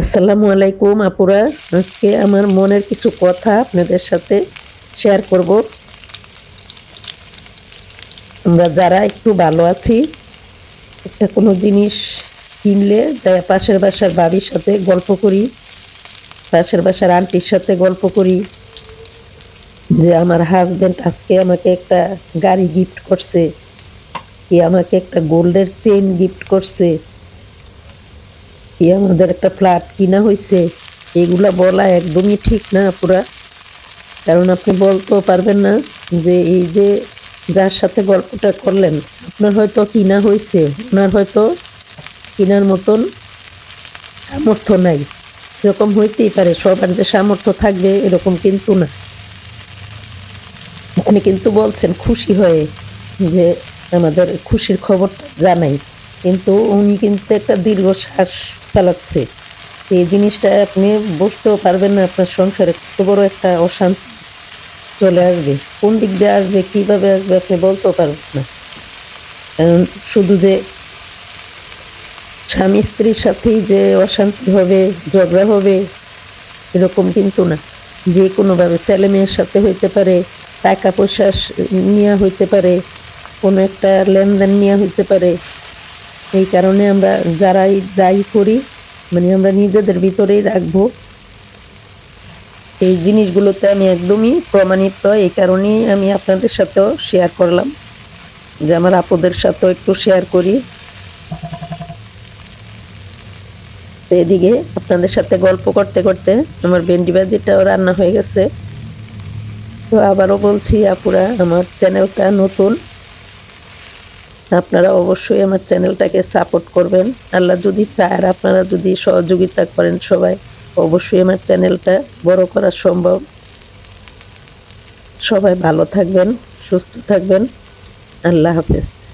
আসসালামু আলাইকুম আপুরা। আজকে আমার মনের কিছু কথা আপনাদের সাথে শেয়ার করব। আমরা যারা একটু ভালো আছি, একটা কোনো জিনিস কিনলে যারা পাশের বাসার বাবির সাথে গল্প করি, পাশের বাসার আন্টির সাথে গল্প করি, যে আমার হাজব্যান্ড আজকে আমাকে একটা গাড়ি গিফট করছে, কি আমাকে একটা গোল্ডের চেন গিফট করছে। কি আমাদের একটা ফ্ল্যাট কিনা হয়েছে এগুলা বলা একদমই ঠিক না পুরা। কারণ আপনি বলতেও পারবেন না যে এই যে যার সাথে গল্পটা করলেন, আপনার হয়তো কিনা হয়েছে ওনার হয়তো কিনার মতন সামর্থ্য নাই। এরকম হইতেই পারে, সবার যে সামর্থ্য থাকবে এরকম কিন্তু না। আপনি কিন্তু বলছেন খুশি হয়ে যে আমাদের খুশির খবরটা জানাই। কিন্তু উনি কিন্তু একটা দীর্ঘশ্বাস ফেলাচ্ছে। এই জিনিসটা আপনি বুঝতেও পারবেন না, আপনার সংসারে কত বড় একটা অশান্তি চলে আসবে। কোন দিক দিয়ে আসবে, কীভাবে আসবে, আপনি বলতেও পারবেন না। কারণ শুধু যে স্বামী স্ত্রীর সাথেই যে অশান্তি হবে, ঝগড়া হবে, এরকম কিন্তু না। যে কোনোভাবে ছেলে মেয়ের সাথে হইতে পারে, টাকা পয়সা নেওয়া হইতে পারে, কোনো একটা লেনদেন নেওয়া হইতে পারে এই কারণে আমরা যারাই যাই করি মানে আমরা নিজেদের ভিতরেই রাখব। এই জিনিসগুলোতে আমি একদমই প্রমাণিত, এই কারণেই আমি আপনাদের সাথেও শেয়ার করলাম। যে আমার আপুদের সাথেও একটু শেয়ার করি। এদিকে আপনাদের সাথে গল্প করতে করতে আমার ভেন্ডি ভাজিটাও রান্না হয়ে গেছে। তো আবারও বলছি, আপুরা, আমার চ্যানেলটা নতুন। আপনারা অবশ্যই আমার চ্যানেলটাকে সাপোর্ট করবেন। আল্লাহ যদি চায় আপনারা যদি সহযোগিতা করেন সবাই, অবশ্যই আমার চ্যানেলটা বড় করা সম্ভব। সবাই ভালো থাকবেন, সুস্থ থাকবেন। আল্লাহ হাফেজ।